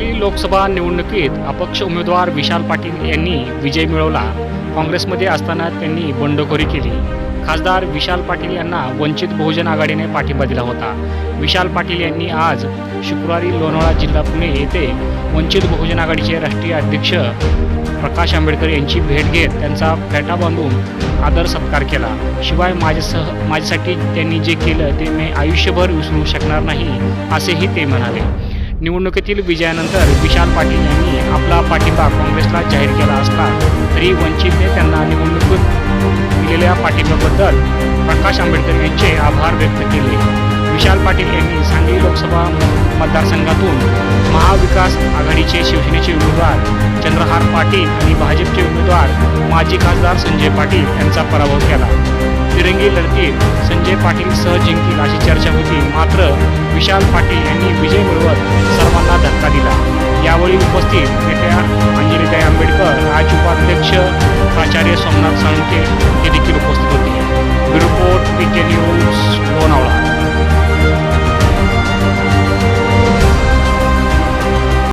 लोकसभा निवडणुकीत अपक्ष उमेदवार विशाल पाटील यांनी विजय मिळवला. काँग्रेसमध्ये असताना त्यांनी बंडखोरी केली. खासदार विशाल पाटील यांना वंचित बहुजन आघाडीने पाठिंबा दिला होता. विशाल पाटील यांनी आज शुक्रवारी लोणावळा जिल्हा पुणे येथे वंचित बहुजन आघाडीचे राष्ट्रीय अध्यक्ष प्रकाश आंबेडकर यांची भेट घेत त्यांचा फेटा बांधून आदर सत्कार केला. शिवाय माझ्यासह माझ्यासाठी त्यांनी जे केलं ते मी आयुष्यभर विसरू शकणार नाही असेही ते म्हणाले. निवडणुकीतील विजयानंतर विशाल पाटील यांनी आपला पाठिंबा काँग्रेसला जाहीर केला असला तरी वंचितने त्यांना निवडणुकीत दिलेल्या पाठिंब्याबद्दल प्रकाश आंबेडकर यांचे आभार व्यक्त केले. विशाल पाटील यांनी सांगली लोकसभा मतदारसंघातून महाविकास आघाडीचे शिवसेनेचे उमेदवार चंद्रहार पाटील आणि भाजपचे उमेदवार माजी खासदार संजय पाटील यांचा पराभव केला. तिरंगी लढतीत संजय पाटील सह जिंकतील अशी चर्चा होती. मात्र विशाल पाटील यांनी विजय मिळवत सर्वांना धक्का दिला. यावेळी उपस्थित नेत्या अंजलीताई आंबेडकर आज उपाध्यक्ष प्राचार्य सोमनाथ साळुंके हे देखील उपस्थित होते. Bureau report P K news